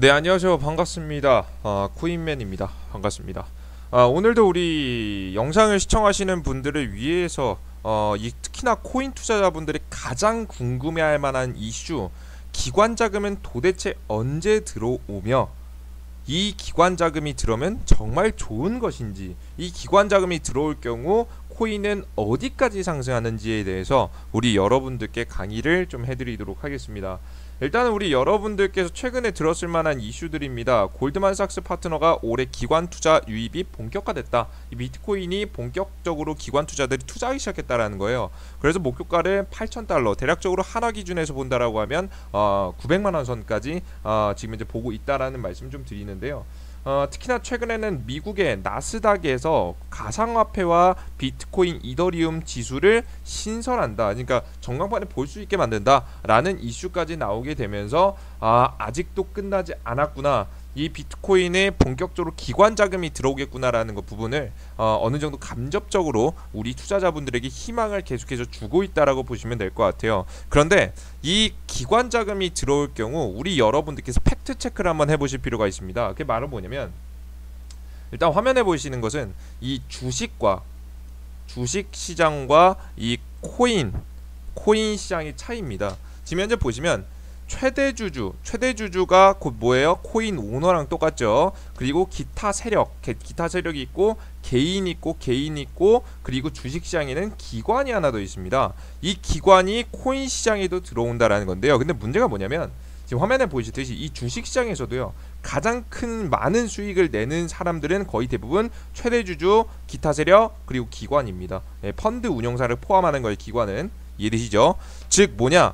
네 안녕하세요. 반갑습니다. 아, 코인맨입니다. 반갑습니다. 아, 오늘도 우리 영상을 시청하시는 분들을 위해서 어, 이, 특히나 코인 투자자분들이 가장 궁금해할 만한 이슈 기관 자금은 도대체 언제 들어오며 이 기관 자금이 들어오면 정말 좋은 것인지 이 기관 자금이 들어올 경우 코인은 어디까지 상승하는지에 대해서 우리 여러분들께 강의를 좀 해드리도록 하겠습니다. 일단은 우리 여러분들께서 최근에 들었을 만한 이슈들입니다. 골드만삭스 파트너가 올해 기관 투자 유입이 본격화됐다. 이 비트코인이 본격적으로 기관 투자들이 투자하기 시작했다라는 거예요. 그래서 목표가를 8,000달러 대략적으로 하나 기준에서 본다라고 하면 어, 900만 원 선까지 어, 지금 이제 보고 있다라는 말씀 좀 드리는데요. 어, 특히나 최근에는 미국의 나스닥에서 가상화폐와 비트코인, 이더리움 지수를 신설한다. 그러니까 전광판에 볼 수 있게 만든다라는 이슈까지 나오게 되면서 아, 아직도 끝나지 않았구나. 이 비트코인에 본격적으로 기관 자금이 들어오겠구나라는 것 부분을 어, 어느 정도 감접적으로 우리 투자자분들에게 희망을 계속해서 주고 있다라고 보시면 될 것 같아요. 그런데 이 기관 자금이 들어올 경우 우리 여러분들께서 팩트 체크를 한번 해보실 필요가 있습니다. 그게 말은 뭐냐면 일단 화면에 보이시는 것은 이 주식과 주식 시장과 이 코인 코인 시장의 차이입니다. 지금 현재 보시면 최대 주주, 최대 주주가 곧 뭐예요? 코인 오너랑 똑같죠. 그리고 기타 세력, 기타 세력이 있고 개인 있고 개인 있고 그리고 주식 시장에는 기관이 하나 더 있습니다. 이 기관이 코인 시장에도 들어온다라는 건데요. 근데 문제가 뭐냐면 지금 화면에 보이시듯이 이 주식 시장에서도요. 가장 큰 많은 수익을 내는 사람들은 거의 대부분 최대 주주, 기타 세력 그리고 기관입니다. 네, 펀드 운용사를 포함하는 거예요. 기관은 이해되시죠? 즉 뭐냐?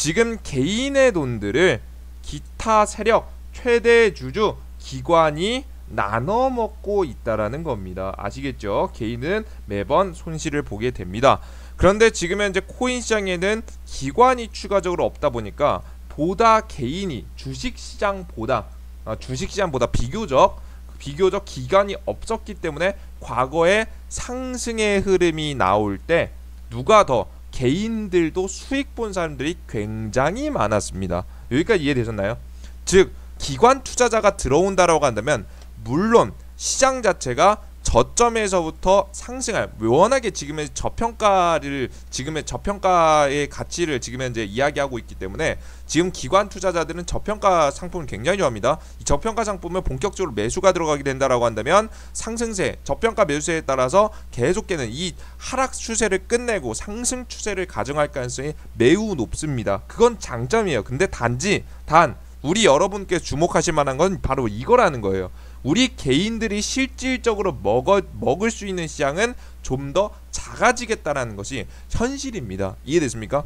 지금 개인의 돈들을 기타 세력 최대 주주 기관이 나눠 먹고 있다라는 겁니다. 아시겠죠? 개인은 매번 손실을 보게 됩니다. 그런데 지금 현재 코인 시장에는 기관이 추가적으로 없다 보니까 보다 개인이 주식 시장보다 아, 주식 시장보다 비교적 비교적 기간이 없었기 때문에 과거에 상승의 흐름이 나올 때 누가 더 개인들도 수익 본 사람들이 굉장히 많았습니다. 여기까지 이해되셨나요? 즉 기관 투자자가 들어온다라고 한다면 물론 시장 자체가 저점에서부터 상승할 워낙에 지금의 저평가를 지금의 저평가의 가치를 지금 현재 이야기하고 있기 때문에 지금 기관 투자자들은 저평가 상품을 굉장히 좋아합니다. 이 저평가 상품을 본격적으로 매수가 들어가게 된다라고 한다면 상승세, 저평가 매수세에 따라서 계속되는 이 하락 추세를 끝내고 상승 추세를 가정할 가능성이 매우 높습니다. 그건 장점이에요. 근데 단지 단 우리 여러분께 주목하실 만한 건 바로 이거라는 거예요. 우리 개인들이 실질적으로 먹어, 먹을 수 있는 시장은 좀 더 작아지겠다라는 것이 현실입니다. 이해됐습니까?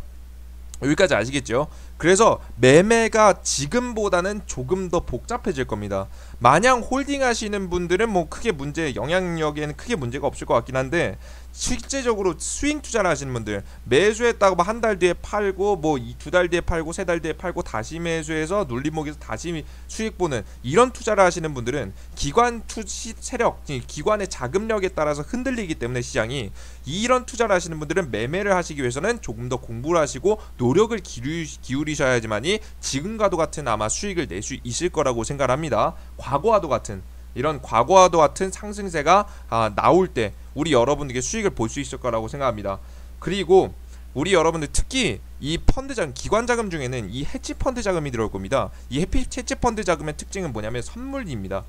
여기까지 아시겠죠? 그래서 매매가 지금보다는 조금 더 복잡해질 겁니다. 마냥 홀딩 하시는 분들은 뭐 크게 문제 영향력에는 크게 문제가 없을 것 같긴 한데 실제적으로 스윙 투자를 하시는 분들 매수 했다고 뭐 한 달 뒤에 팔고 뭐 두 달 뒤에 팔고 세 달 뒤에 팔고 다시 매수해서 눌림목에서 다시 수익 보는 이런 투자를 하시는 분들은 기관 투시 세력 기관의 자금력에 따라서 흔들리기 때문에 시장이 이런 투자를 하시는 분들은 매매를 하시기 위해서는 조금 더 공부를 하시고 노력을 기울이, 셔야지만이 지금과도 같은 아마 수익을 낼 수 있을 거라고 생각합니다. 과거와도 같은 이런 과거와도 같은 상승세가 아, 나올 때 우리 여러분들께 수익을 볼 수 있을 거라고 생각합니다. 그리고 우리 여러분들 특히 이 펀드 자금, 기관 자금 중에는 이 해치 펀드 자금이 들어올 겁니다. 이 해치 펀드 자금의 특징은 뭐냐면 선물입니다.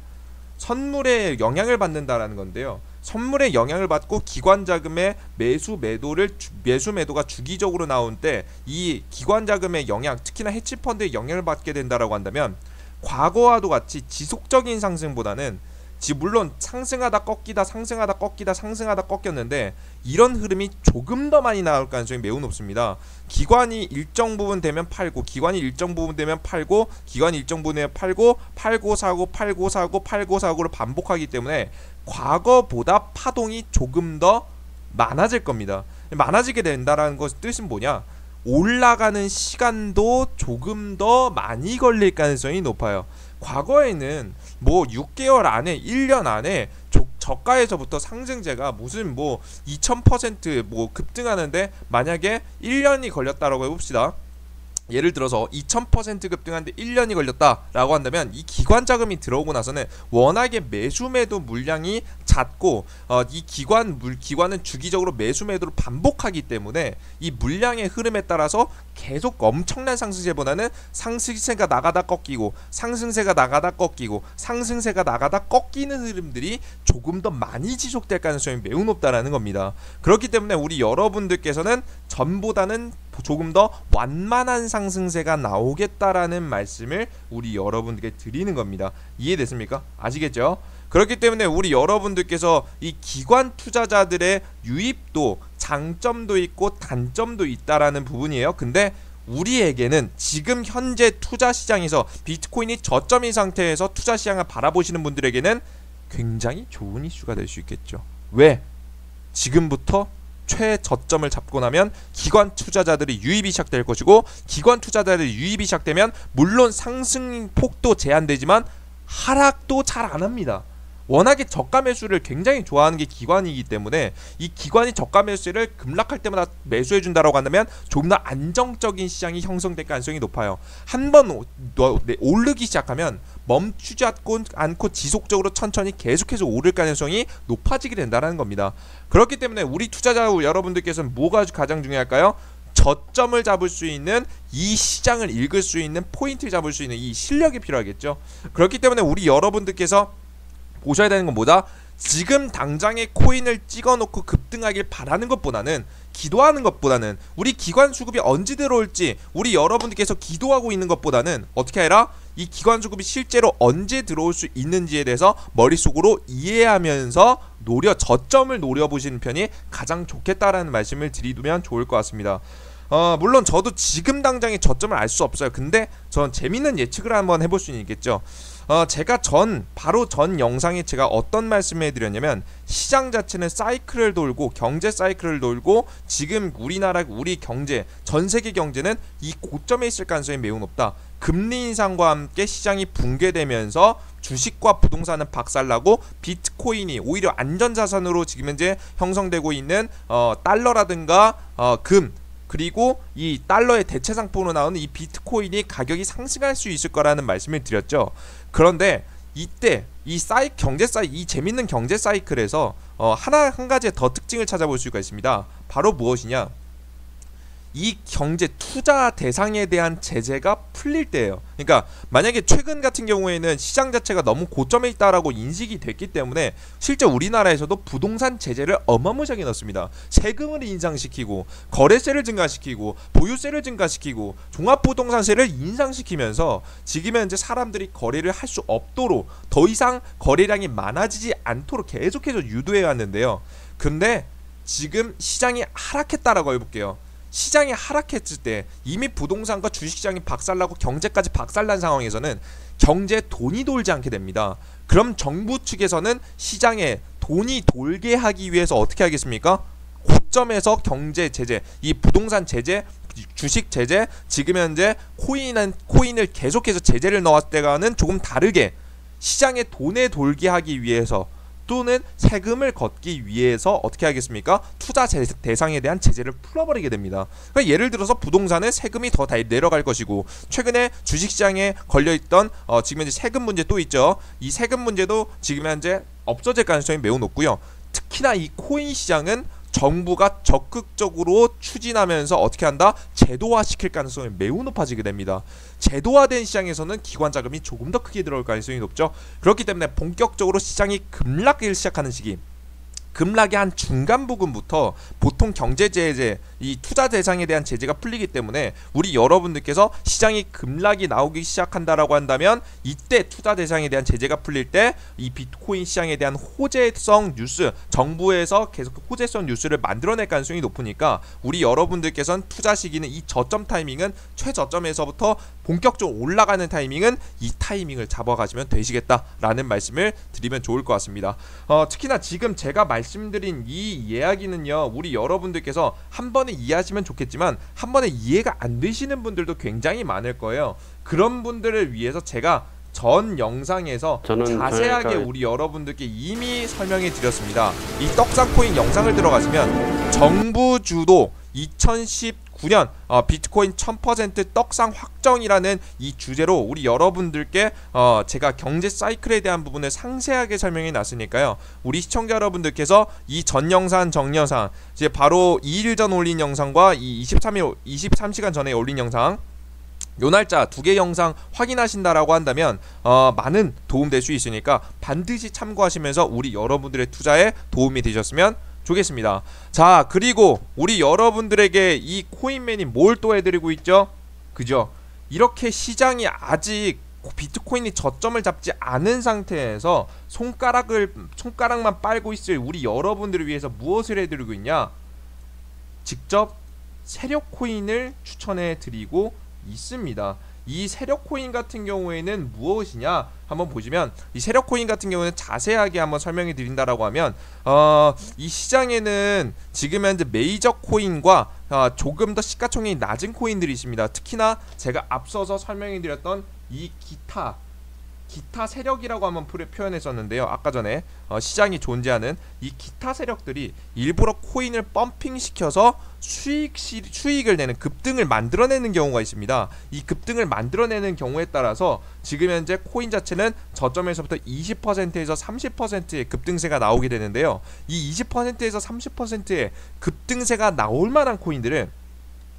선물에 영향을 받는다라는 건데요. 선물에 영향을 받고 기관 자금의 매수 매도를 매수 매도가 주기적으로 나올 때이 기관 자금의 영향, 특히나 해치 펀드에 영향을 받게 된다라고 한다면 과거와도 같이 지속적인 상승보다는 지 물론 상승하다 꺾이다 상승하다 꺾이다 상승하다 꺾였는데 이런 흐름이 조금 더 많이 나올 가능성이 매우 높습니다. 기관이 일정 부분 되면 팔고 기관이 일정 부분 되면 팔고 기관이 일정 부분 되면 팔고 팔고 사고 팔고 사고 팔고 사고를 반복하기 때문에 과거보다 파동이 조금 더 많아질 겁니다. 많아지게 된다라는 것 뜻은 뭐냐? 올라가는 시간도 조금 더 많이 걸릴 가능성이 높아요. 과거에는 뭐 6개월 안에 1년 안에 저가에서부터 상승제가 무슨 뭐 2000%뭐 급등하는데 만약에 1년이 걸렸다라고 해봅시다. 예를 들어서 2000% 급등하는데 1년이 걸렸다라고 한다면 이 기관 자금이 들어오고 나서는 워낙에 매수 매도 물량이 잦고 어, 이 기관 물 기관은 주기적으로 매수 매도를 반복하기 때문에 이 물량의 흐름에 따라서 계속 엄청난 상승세보다는 상승세가 나가다 꺾이고 상승세가 나가다 꺾이고 상승세가 나가다 꺾이는 흐름들이 조금 더 많이 지속될 가능성이 매우 높다라는 겁니다. 그렇기 때문에 우리 여러분들께서는 전보다는 조금 더 완만한 상승세가 나오겠다라는 말씀을 우리 여러분들께 드리는 겁니다. 이해됐습니까? 아시겠죠? 그렇기 때문에 우리 여러분들께서 이 기관 투자자들의 유입도 장점도 있고 단점도 있다라는 부분이에요. 근데 우리에게는 지금 현재 투자 시장에서 비트코인이 저점인 상태에서 투자 시장을 바라보시는 분들에게는 굉장히 좋은 이슈가 될 수 있겠죠. 왜? 지금부터 최저점을 잡고 나면 기관 투자자들이 유입이 시작될 것이고 기관 투자자들이 유입이 시작되면 물론 상승 폭도 제한되지만 하락도 잘 안 합니다. 워낙에 저가 매수를 굉장히 좋아하는 게 기관이기 때문에 이 기관이 저가 매수를 급락할 때마다 매수해 준다라고 한다면 좀더 안정적인 시장이 형성될 가능성이 높아요. 한번 네, 오르기 시작하면 멈추지 않고 지속적으로 천천히 계속해서 오를 가능성이 높아지게 된다는 겁니다. 그렇기 때문에 우리 투자자 여러분들께서는 뭐가 가장 중요할까요? 저점을 잡을 수 있는 이 시장을 읽을 수 있는 포인트를 잡을 수 있는 이 실력이 필요하겠죠. 그렇기 때문에 우리 여러분들께서 보셔야 되는 건 뭐다? 지금 당장에 코인을 찍어놓고 급등하길 바라는 것보다는 기도하는 것보다는 우리 기관 수급이 언제 들어올지 우리 여러분들께서 기도하고 있는 것보다는 어떻게 해라? 이 기관 수급이 실제로 언제 들어올 수 있는지에 대해서 머릿속으로 이해하면서 노려 저점을 노려보시는 편이 가장 좋겠다라는 말씀을 드리면 좋을 것 같습니다. 어, 물론 저도 지금 당장에 저점을 알 수 없어요. 근데 전 재밌는 예측을 한번 해볼 수 있겠죠. 어, 제가 전 바로 전 영상에 제가 어떤 말씀을 해드렸냐면 시장 자체는 사이클을 돌고 경제 사이클을 돌고 지금 우리나라 우리 경제 전 세계 경제는 이 고점에 있을 가능성이 매우 높다. 금리 인상과 함께 시장이 붕괴되면서 주식과 부동산은 박살나고 비트코인이 오히려 안전자산으로 지금 현재 형성되고 있는 어, 달러라든가 어, 금 그리고 이 달러의 대체 상품으로 나오는 이 비트코인이 가격이 상승할 수 있을 거라는 말씀을 드렸죠. 그런데 이때 이 사이 경제 사이 이 재밌는 경제 사이클에서 어 하나 한 가지 더 특징을 찾아볼 수가 있습니다. 바로 무엇이냐? 이 경제 투자 대상에 대한 제재가 풀릴 때예요. 그러니까 만약에 최근 같은 경우에는 시장 자체가 너무 고점에 있다라고 인식이 됐기 때문에 실제 우리나라에서도 부동산 제재를 어마무시하게 넣습니다. 세금을 인상시키고 거래세를 증가시키고 보유세를 증가시키고 종합부동산세를 인상시키면서 지금 현재 사람들이 거래를 할 수 없도록 더 이상 거래량이 많아지지 않도록 계속해서 유도해 왔는데요. 근데 지금 시장이 하락했다라고 해볼게요. 시장이 하락했을 때 이미 부동산과 주식시장이 박살나고 경제까지 박살난 상황에서는 경제에 돈이 돌지 않게 됩니다. 그럼 정부 측에서는 시장에 돈이 돌게 하기 위해서 어떻게 하겠습니까? 고점에서 경제 제재, 이 부동산 제재, 주식 제재, 지금 현재 코인은 코인을 계속해서 제재를 넣었을 때와는 조금 다르게 시장에 돈에 돌게 하기 위해서 또는 세금을 걷기 위해서 어떻게 하겠습니까? 투자 대상에 대한 제재를 풀어버리게 됩니다. 그러니까 예를 들어서 부동산은 세금이 더 내려갈 것이고 최근에 주식시장에 걸려있던 어, 지금 현재 세금 문제 또 있죠. 이 세금 문제도 지금 현재 없어질 가능성이 매우 높고요. 특히나 이 코인 시장은 정부가 적극적으로 추진하면서 어떻게 한다? 제도화 시킬 가능성이 매우 높아지게 됩니다. 제도화된 시장에서는 기관 자금이 조금 더 크게 들어올 가능성이 높죠. 그렇기 때문에 본격적으로 시장이 급락을 시작하는 시기 급락의 한 중간 부분부터 보통 경제 제재 이 투자 대상에 대한 제재가 풀리기 때문에 우리 여러분들께서 시장이 급락이 나오기 시작한다라고 한다면 이때 투자 대상에 대한 제재가 풀릴 때 이 비트코인 시장에 대한 호재성 뉴스 정부에서 계속 호재성 뉴스를 만들어낼 가능성이 높으니까 우리 여러분들께서는 투자 시기는 이 저점 타이밍은 최저점에서부터 본격적으로 올라가는 타이밍은 이 타이밍을 잡아가시면 되시겠다라는 말씀을 드리면 좋을 것 같습니다. 어, 특히나 지금 제가 말씀드린 이 이야기는요 우리 여러분들께서 한 번에 이해하시면 좋겠지만 한 번에 이해가 안 되시는 분들도 굉장히 많을 거예요. 그런 분들을 위해서 제가 전 영상에서 자세하게 우리 여러분들께 이미 설명해 드렸습니다. 이 떡상 코인 영상을 들어가시면 정부 주도 2010 2029년 어, 비트코인 1000% 떡상 확정이라는 이 주제로 우리 여러분들께 어, 제가 경제 사이클에 대한 부분을 상세하게 설명해 놨으니까요. 우리 시청자 여러분들께서 이 전 영상 정 영상 이제 바로 2일 전 올린 영상과 이 23일 23시간 전에 올린 영상 요 날짜 두 개 영상 확인하신다라고 한다면 어, 많은 도움 될 수 있으니까 반드시 참고하시면서 우리 여러분들의 투자에 도움이 되셨으면 좋겠습니다. 자 그리고 우리 여러분들에게 이 코인맨이 뭘 또 해드리고 있죠? 그죠? 이렇게 시장이 아직 비트코인이 저점을 잡지 않은 상태에서 손가락을 손가락만 빨고 있을 우리 여러분들을 위해서 무엇을 해드리고 있냐? 직접 세력 코인을 추천해 드리고 있습니다. 이 세력 코인 같은 경우에는 무엇이냐 한번 보시면 이 세력 코인 같은 경우는 자세하게 한번 설명해 드린다라고 하면 어, 이 시장에는 지금 현재 메이저 코인과 어, 조금 더 시가총액이 낮은 코인들이 있습니다. 특히나 제가 앞서서 설명해 드렸던 이 기타 기타 세력이라고 한번 표- 표현했었는데요. 아까 전에 어, 시장이 존재하는 이 기타 세력들이 일부러 코인을 펌핑 시켜서 수익 시, 수익을 내는 급등을 만들어내는 경우가 있습니다. 이 급등을 만들어내는 경우에 따라서 지금 현재 코인 자체는 저점에서부터 20%에서 30%의 급등세가 나오게 되는데요. 이 20%에서 30%의 급등세가 나올 만한 코인들은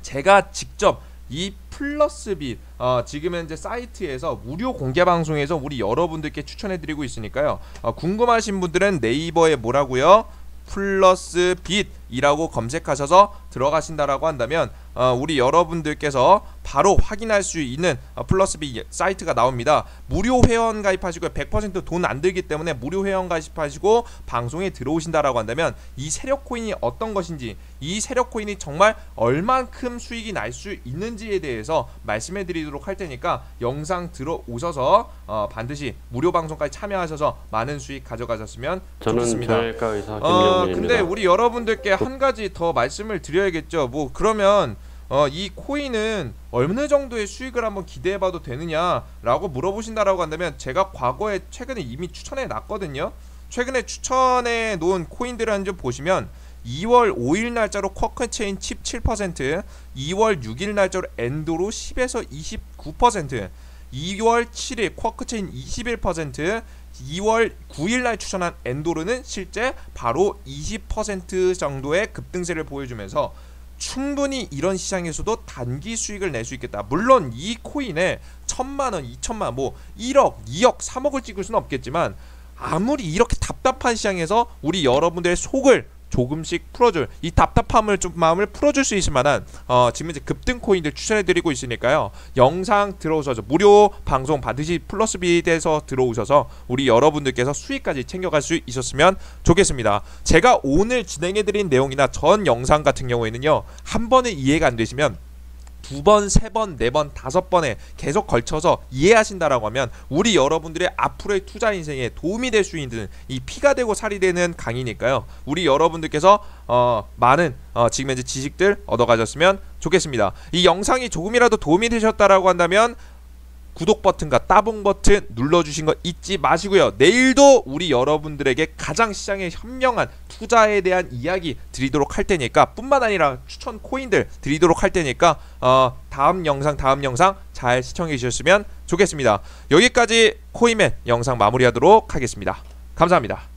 제가 직접 이 플러스빗 어, 지금 현재 사이트에서 무료 공개 방송에서 우리 여러분들께 추천해드리고 있으니까요. 어, 궁금하신 분들은 네이버에 뭐라고요? 플러스빗이라고 검색하셔서 들어가신다라고 한다면 어, 우리 여러분들께서 바로 확인할 수 있는 어, 플러스빗 사이트가 나옵니다. 무료 회원 가입하시고 100%돈 안 들기 때문에 무료 회원 가입하시고 방송에 들어오신다라고 한다면 이 세력 코인이 어떤 것인지 이 세력 코인이 정말 얼만큼 수익이 날 수 있는지에 대해서 말씀해 드리도록 할 테니까 영상 들어오셔서 어, 반드시 무료 방송까지 참여하셔서 많은 수익 가져가셨으면 좋겠습니다. 어. 근데 우리 여러분들께 한 가지 더 말씀을 드려야겠죠. 뭐 그러면 어, 이 코인은 어느 정도의 수익을 한번 기대해봐도 되느냐라고 물어보신다라고 한다면 제가 과거에 최근에 이미 추천해 놨거든요. 최근에 추천해 놓은 코인들을 좀 보시면 2월 5일 날짜로 쿼크체인 칩 7%, 2월 6일 날짜로 엔도로 10에서 29%, 2월 7일 쿼크체인 21%, 2월 9일 날 추천한 엔도르는 실제 바로 20% 정도의 급등세를 보여주면서 충분히 이런 시장에서도 단기 수익을 낼 수 있겠다. 물론 이 코인에 천만 원, 이천만 원, 뭐 1억, 2억, 3억을 찍을 수는 없겠지만 아무리 이렇게 답답한 시장에서 우리 여러분들의 속을 조금씩 풀어줄 이 답답함을 좀 마음을 풀어줄 수 있을 만한 어, 지금 이제 급등 코인들 추천해드리고 있으니까요. 영상 들어오셔서 무료 방송 받으시 플러스빗에서 들어오셔서 우리 여러분들께서 수익까지 챙겨갈 수 있었으면 좋겠습니다. 제가 오늘 진행해드린 내용이나 전 영상 같은 경우에는요 한 번에 이해가 안 되시면 두 번, 세 번, 네 번, 다섯 번에 계속 걸쳐서 이해하신다라고 하면 우리 여러분들의 앞으로의 투자 인생에 도움이 될 수 있는 이 피가 되고 살이 되는 강의니까요. 우리 여러분들께서 어, 많은 어, 지금 현재 지식들 얻어가셨으면 좋겠습니다. 이 영상이 조금이라도 도움이 되셨다라고 한다면 구독 버튼과 따봉 버튼 눌러주신 거 잊지 마시고요. 내일도 우리 여러분들에게 가장 시장에 현명한 투자에 대한 이야기 드리도록 할 테니까 뿐만 아니라 추천 코인들 드리도록 할 테니까 어, 다음 영상 다음 영상 잘 시청해 주셨으면 좋겠습니다. 여기까지 코인맨 영상 마무리하도록 하겠습니다. 감사합니다.